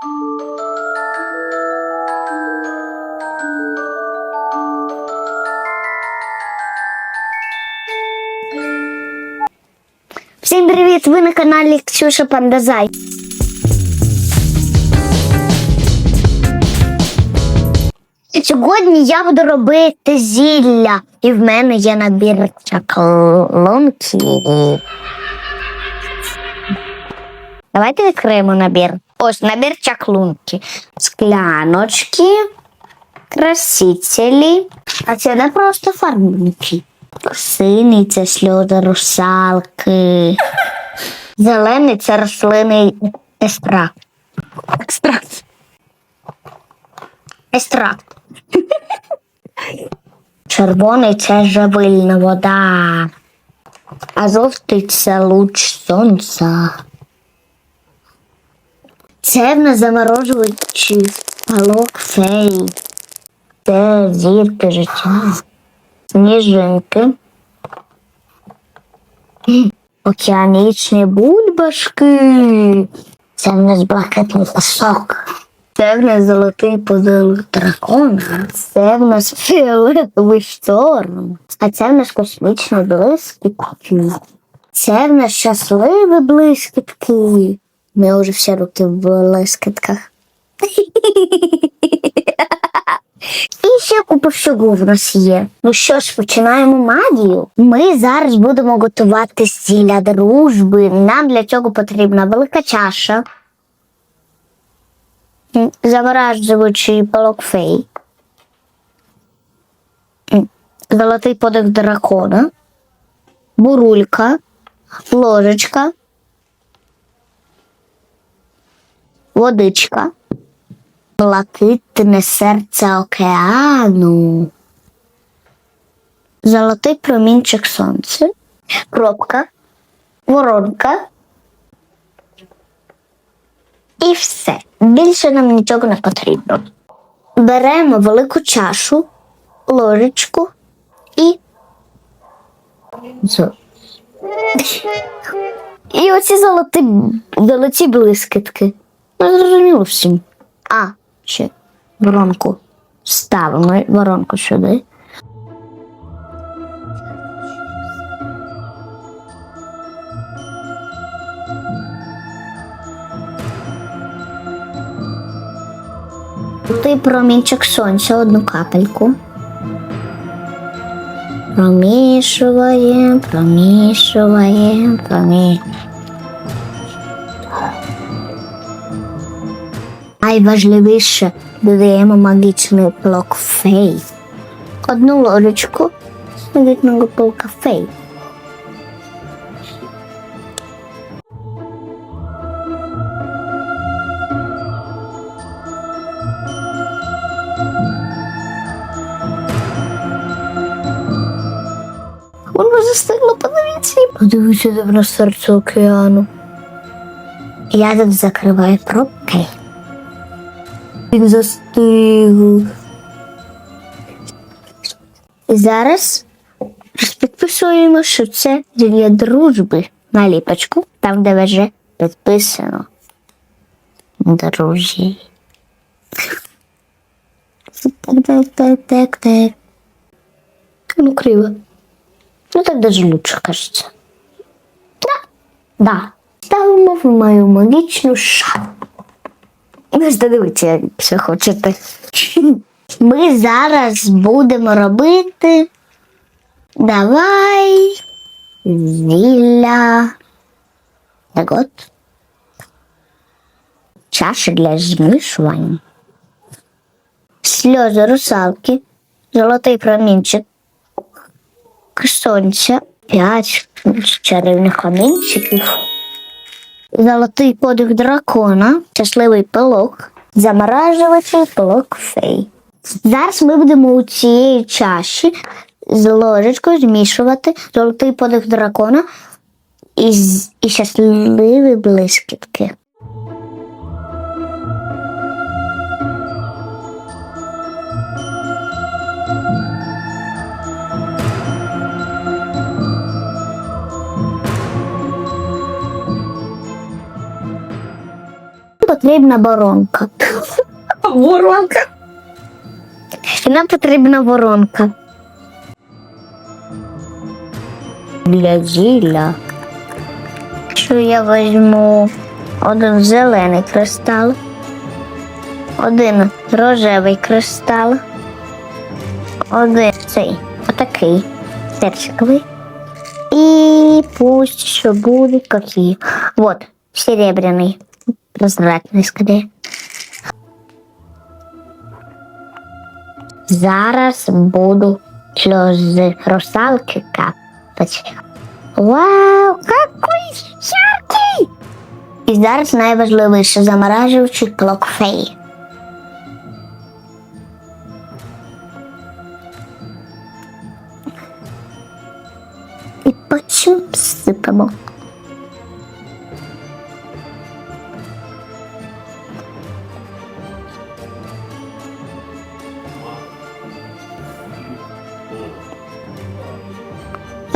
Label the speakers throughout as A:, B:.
A: Всім привіт! Ви на каналі Ксюша Пандазай. Сьогодні я буду робити зілля, і в мене є набір чаклунки. Давайте відкриємо набір. Ось набір чаклунки. Скляночки, красителі. А це не просто фарбники. Синій це сльози русалки. Зелений це рослинний естракт.
B: Екстракт.
A: Естракт. Червоний це живильна вода. А жовтий це луч сонця. Це в нас заморожуючий палок фей. Це зірки життя. Сніжинки. Океанічні бульбашки. Це в нас блакитний пасок. Це в нас золотий подил дракона. Це в нас фіолетовий шторм. А це в нас космічний блискітки. Це в нас щасливі блискітки. Ми вже всі руки в блискітках. І ще купа всього в нас є. Ну що ж, починаємо магію. Ми зараз будемо готувати зілля дружби. Нам для цього потрібна велика чаша, м, заморажуючий палок фей, золотий подих дракона, бурулька, ложечка, водичка. Блакитне серце океану. Золотий промінчик сонця. Кропка. Воронка. І все. Більше нам нічого не потрібно. Беремо велику чашу, ложечку і. І оці золоті, золоті блискітки. Ну, зрозуміло всім. А, ще воронку. Ставимо воронку сюди. Ти промінчик сонця одну капельку. Промішуємо, промішуємо, промішуємо. Найважливіше додаємо магічний блок фей. Одну ложечку магічного блока фей. Воно застигло, подивіться. Подивіться, де серце океану. Я тут закриваю пробки. Він застиг. І зараз підписуємо, що це для дружби на ліпочку, там, де вже підписано. Друзі. Ну, криво. Ну, так даже лучше, кажется. Да. Да. Ставимо в мою магічну шапку. Ви ж якщо хочете. Ми зараз будемо робити. Давай. Зілля. Так от. Чаша для змішування. Сльози русалки. Золотий промінчик. Сонця. П'ять чарівних камінчиків. Золотий подих дракона, щасливий пилок, заморажувачий пилок фей. Зараз ми будемо у цієї чаші з ложечкою змішувати золотий подих дракона і, і щасливі блискітки. Потрібна воронка.
B: Воронка.
A: І нам потрібна воронка. Для зілля. Що я візьму один зелений кристал, один рожевий кристал, один цей отакий персиковий. И пусть еще будет какие. Вот, серебряный. Прозрачный скорее. Зараз буду сльози русалки капати. Вау, какой яркий! І зараз найважливіше заморажуючий клок феї. І потім сипемо.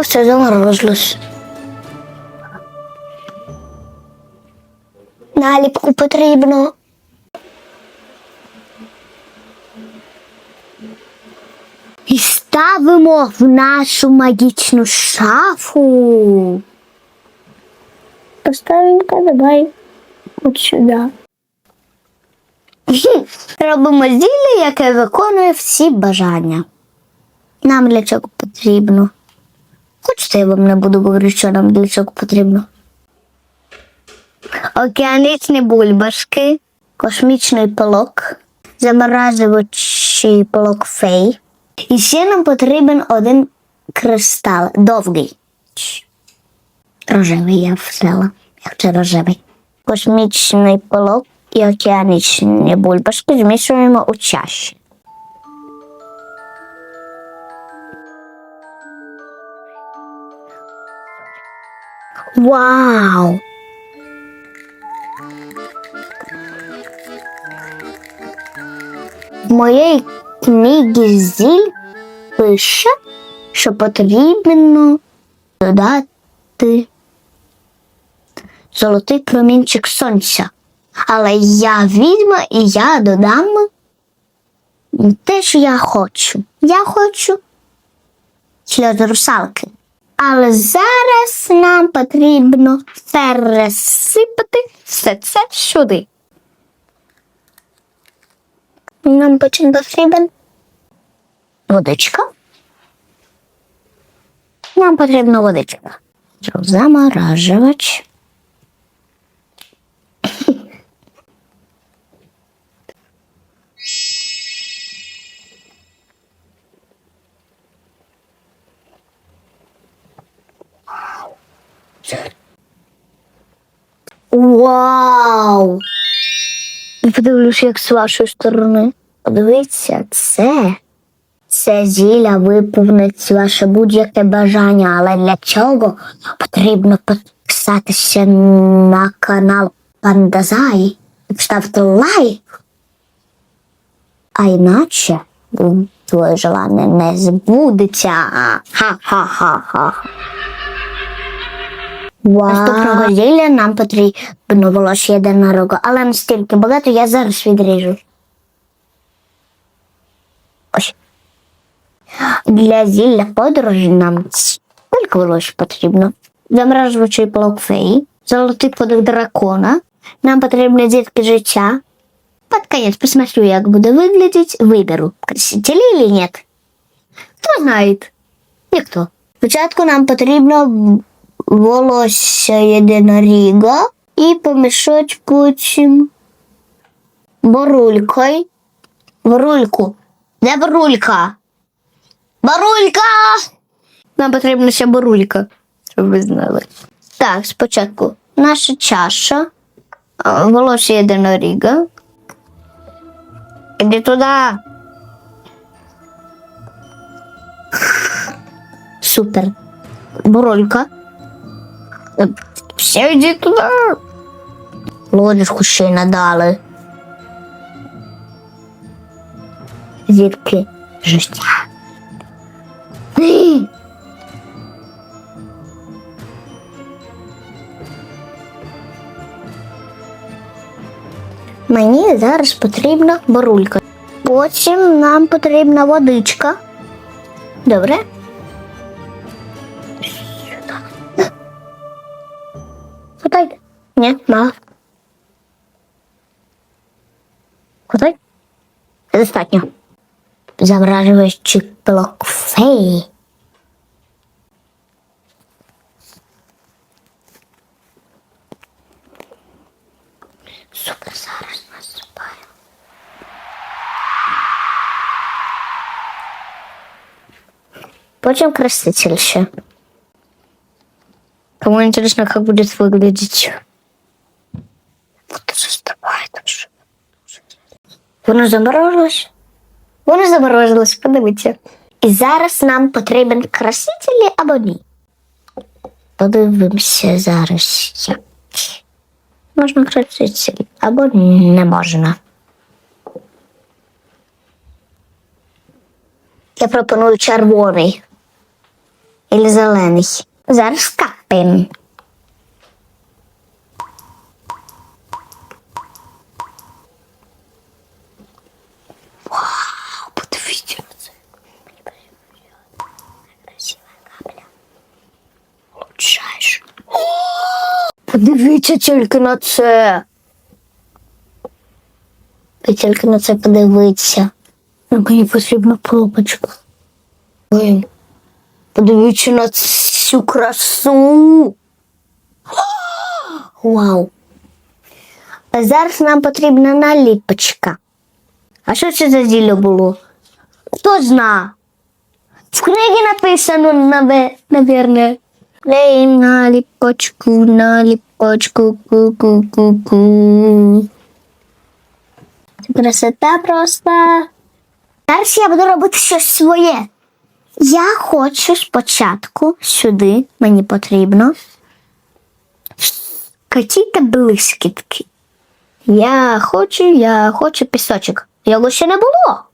A: Ну, все заморозилось. Наліпку потрібно. І ставимо в нашу магічну шафу. Поставимо давай от сюди. Робимо зілля, яке виконує всі бажання. Нам для чого потрібно. Хочете, я вам не буду говорити, що нам для чого потрібно. Океанічні бульбашки, космічний пилок, заморажуючий пилок фей. І ще нам потрібен один кристал довгий. Рожевий я взяла. Як це рожевий? Космічний пилок і океанічні бульбашки змішуємо у чаші. Вау! В моєї книгі зіль пише, що потрібно додати золотий промінчик сонця. Але я відьма і я додам те, що я хочу. Я хочу сльози русалки. Але зараз нам потрібно пересипати все це сюди. Нам потім потрібен водичка. Нам потрібна водичка. Заморажувач. Вау! Подивлюсь, як з вашої сторони. Подивіться, це. Це зілля виповнить ваше будь-яке бажання, але для цього потрібно підписатися на канал Пандазай і поставити лайк. А іначе твоє желання не збудеться. Ха-ха-ха-ха. Наступного зілля нам потрібно було ще одна рога, але настільки багато я зараз відріжу. Ось. Для зілля подорожі нам скільки волосся потрібно? Замражувачий плок феї, золотий подих дракона. Нам потрібно дітки життя. Под конец посмотрю, як буде виглядеть, виберу, красителі или нет. Хто знає? Ніхто. Спочатку нам потрібно волосся єдиноріга і помішати потім борулькою. Борульку. Де борулька? Борулька! Нам потрібна ще борулька, щоб ви знали. Так, спочатку наша чаша, волосся єдиноріга. Іди туди. Супер. Боролька. Все йди туди. Ложечку ще й надали. Зірки життя. Мені зараз потрібна борулька. Потім нам потрібна водичка. Добре? Хватай. Ні, мало. Хватай. Достатньо. Заморажуючий пилок феї. Супер, зараз насипаю. Потім краситель ще. Кому интересно, как будет выглядеть. Вот это застывает уже. Воно заморозилось. Воно заморозилось, подивіться. І зараз нам потрібен красителі або ні. Подивимося зараз. як. Можна краситель або не можна. Я пропоную червоний. Ілі зелений. Зараз капаємо. Вау, подивіться на це. Красива капля. Лучшайше. Подивіться тільки на це. Ви тільки на це подивіться. Ну, Мені потрібна пробочка. Подивіться на цю красу. Вау. Зараз нам потрібна наліпочка. А що це за зілля було? Хто зна? В книгі написано, навірне. Лей наліпочку, наліпочку, ку-ку-ку-ку. Красота просто. Зараз я буду робити щось своє. Я хочу спочатку сюди, мені потрібно. Какие-то блискітки. Я хочу, я хочу пісочок. Його ще не було.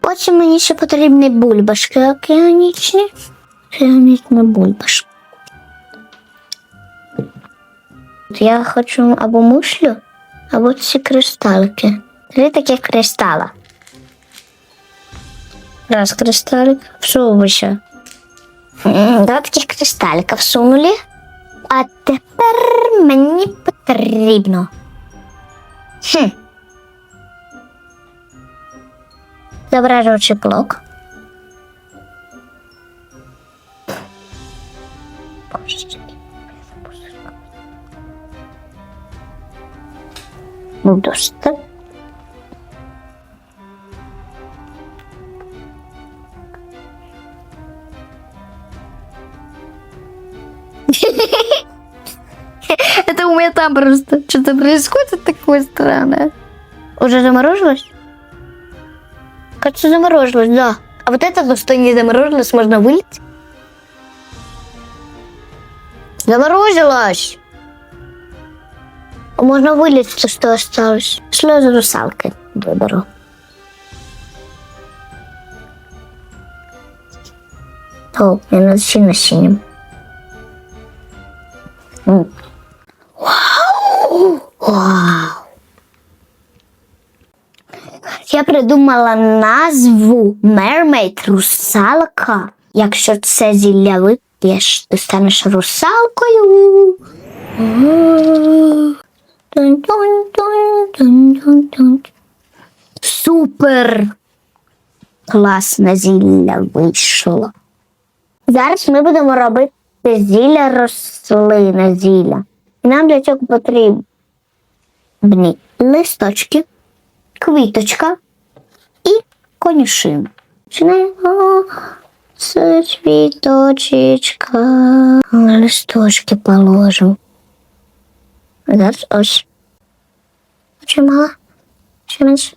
A: Потім мені ще потрібні бульбашки океанічні. Океанічна бульбашка. Я хочу або мушлю, або ці кристалики. Три таких кристала. Раз кристалик всовуйся. М, Два таких кристалика всунули. А тепер мені потрібно. Хм. Зображуючий блок. Ну, досить.
B: Это у меня там просто что-то происходит такое странное.
A: Уже заморозилось? Кажется, заморозилось, да. А вот это, то, что не заморозилось, можно вылить? Заморозилось! Можно вылить то, что осталось. Слезы русалки выберу. О, мне надо сино-синим. М. Вау! Вау! Я придумала назву Mermaid русалка. Якщо це зілля вип'єш, ти станеш русалкою. Супер! Класне зілля вийшло. Зараз ми будемо робити зілля рослина зілля. Нам для цього потрібні листочки квіточка і конюшин. Починаємо з цвіточечка. Листочки положимо. Зараз ось. Чи мало? Ще менше.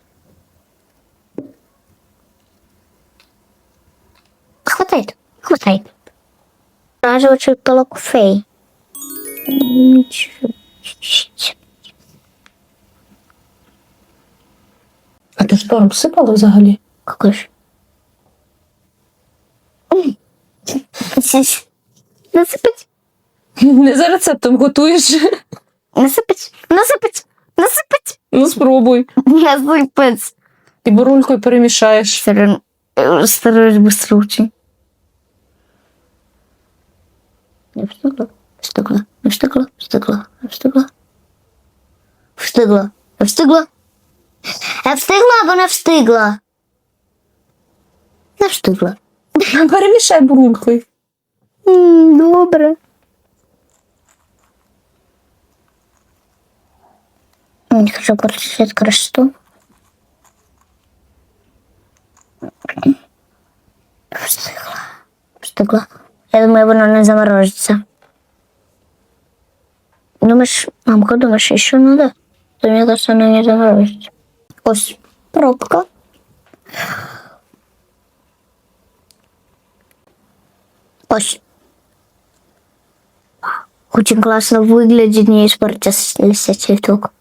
A: Хватает, хватает. Раживачий пилок фей. Чуть-чуть.
B: А ти шторм всипала взагалі?
A: Какой же?
B: Насипать,
C: Не за рецептом готуєш.
B: Насипать, насипать, насипать,
C: Ну, спробуй.
B: насипать.
C: І бурулькою перемішаєш.
B: Стараюсь, стараюсь быстро очень.
A: Не встигла. Встигла. Не встигла. Встигла. Не встигла. Встигла. Не встигла. Я встигла або не встигла? Не встигла.
C: Перемішай бурулькою.
B: М, Добре.
A: Не хочу портити кресту. Встигла. Встигла. Я думаю, воно не заморозиться. Думаешь, мамка, думаешь, еще надо? То мне кажется, оно не заморозится. Ось, пробка. Ось. Очень классно выглядит, не испортился цветок.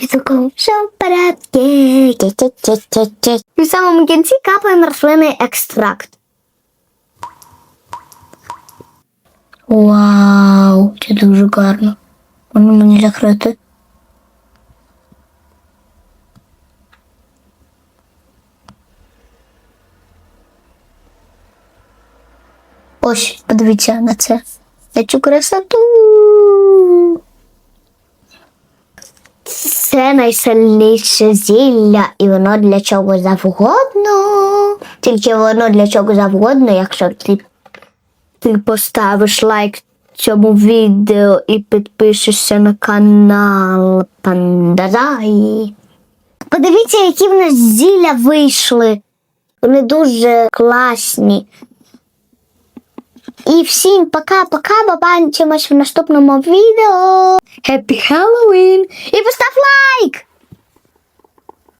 A: Цветоком все в порядке. Тя-тя-тя-тя-тя.
B: І в самому кінці капаємо рослинний екстракт.
A: Вау, це дуже гарно. Воно мені закрите. Ось, подивіться на це. На цю красоту. Це найсильніше зілля, і воно для чого завгодно. Тільки воно для чого завгодно, якщо ти ти поставиш лайк цьому відео і підпишешся на канал Пандазай. Подивіться, які в нас зілля вийшли. Вони дуже класні. І всім пока-пока, бабан. В наступному відео.
B: Happy Halloween! І постав лайк!